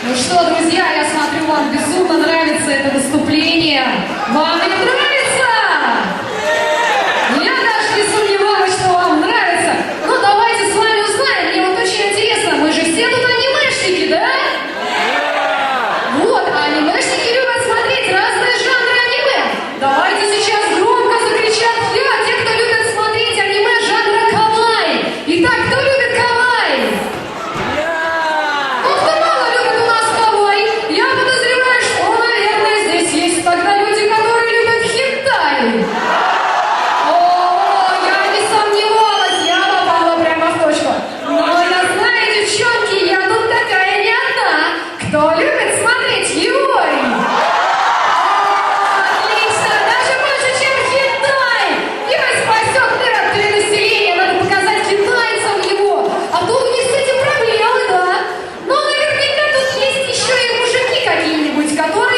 Ну что, друзья, я смотрю, вам безумно нравится это выступление. Вам не нравится? которые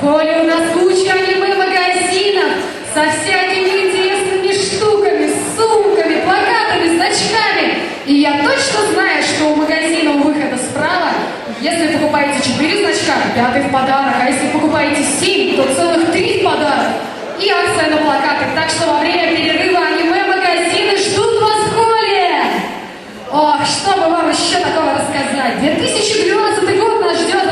Коли у нас куча аниме-магазинов со всякими интересными штуками, сумками, плакатами, значками, и я точно знаю, что у магазина у выхода справа, если покупаете 4 значка, пятый в подарок, а если покупаете 7, то целых 3 в подарок. И акция на плакатах, так что во время перерыва аниме-магазины ждут вас в холле. Ох, что бы вам еще такого рассказать? 2012 год нас ждет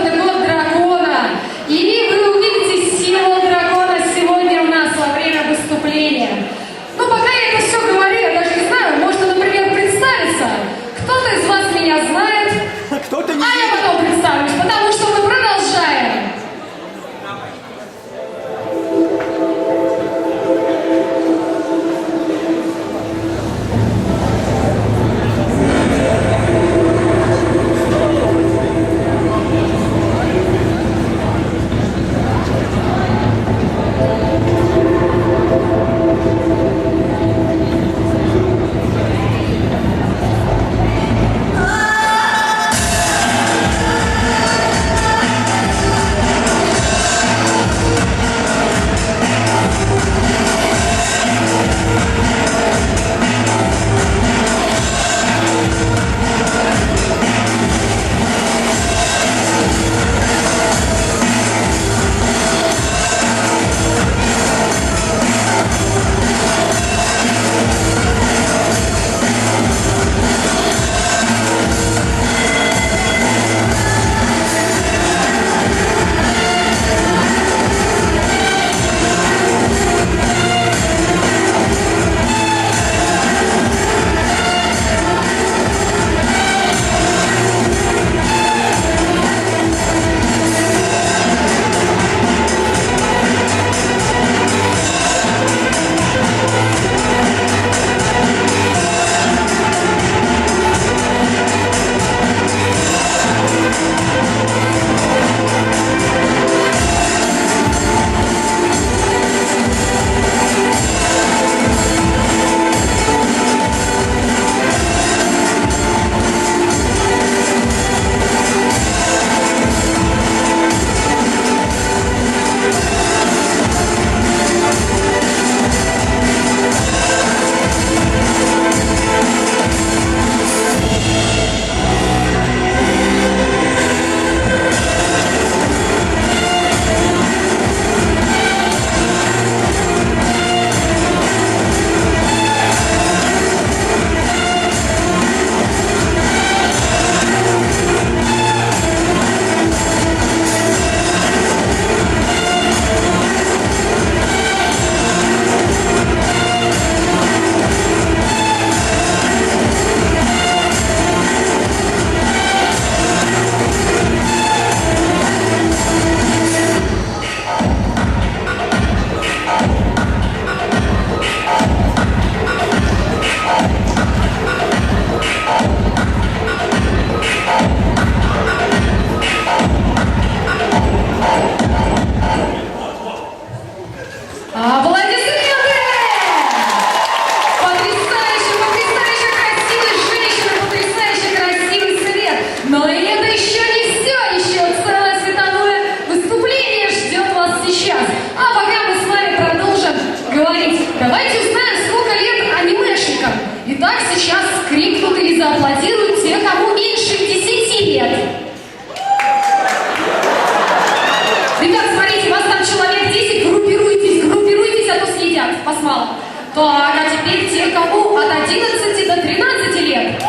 Басмалов, то а теперь те, кому от 11 до 13 лет.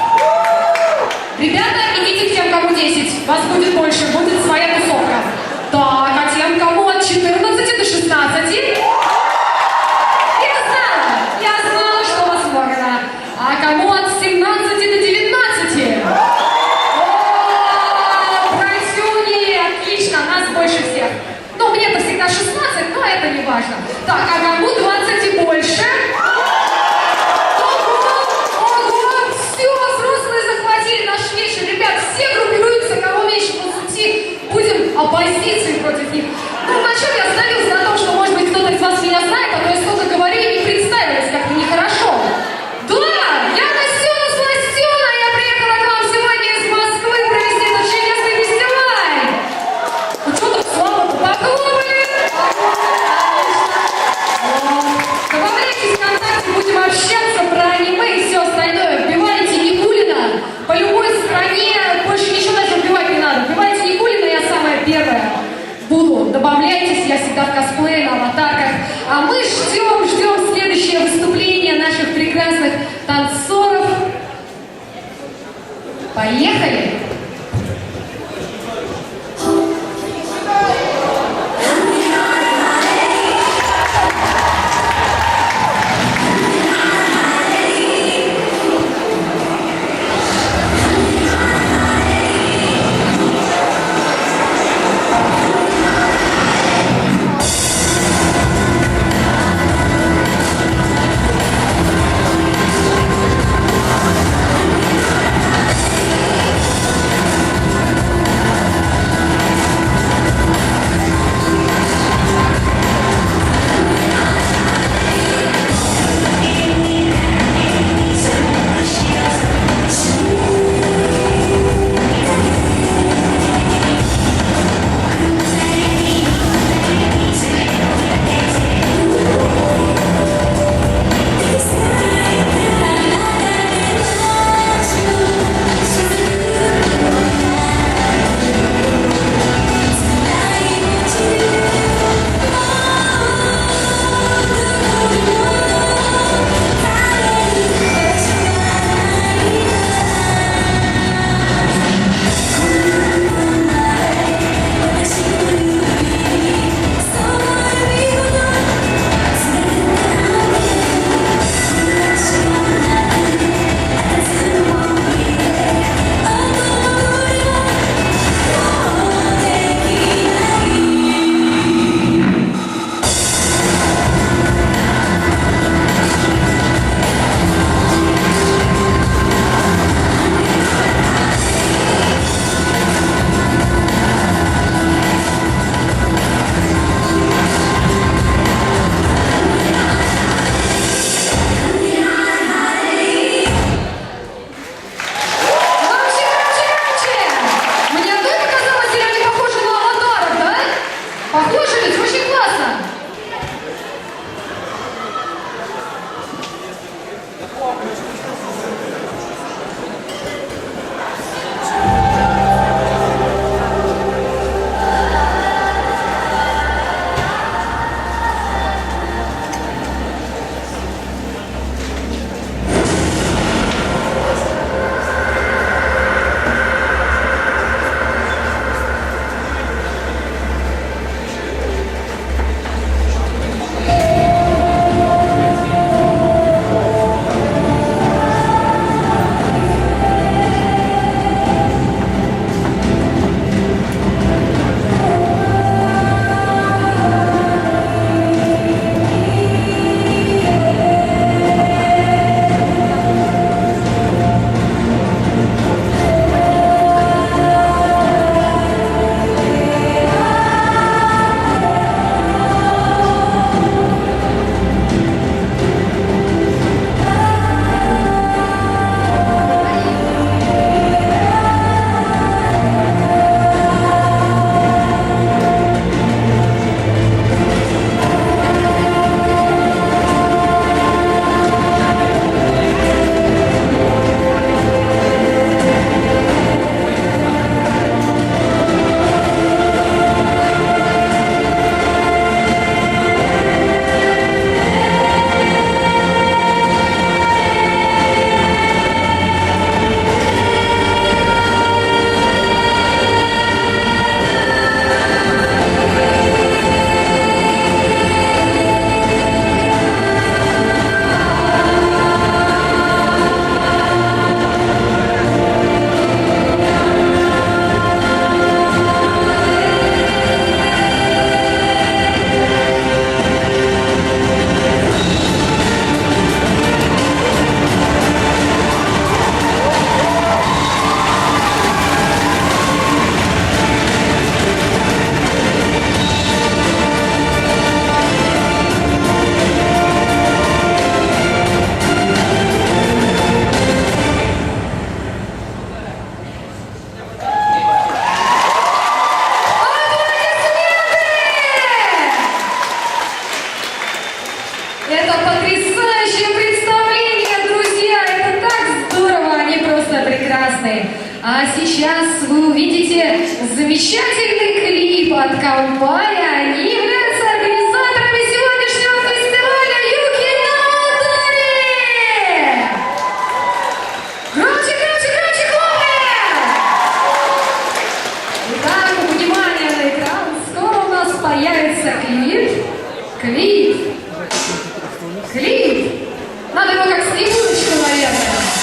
Ребята, идите к тем, кому 10, вас будет больше, будет своя тусовка. Так, а тем, кому от 14 до 16, я знала, я знала, что возможно. А кому от 17 до 19? О, Просюни, отлично, нас больше всех. Ну, мне-то всегда 16, но это не важно. Так, а кому Это потрясающее представление, друзья! Это так здорово, они просто прекрасные. А сейчас вы увидите замечательный клип от компании. Они являются организаторами сегодняшнего фестиваля «Юки на ударе». Громче, громче, громче, хлопы! Итак, внимание на экран. Скоро у нас появится клип. Клип. Клей? Надо его как снегурочку, наверное.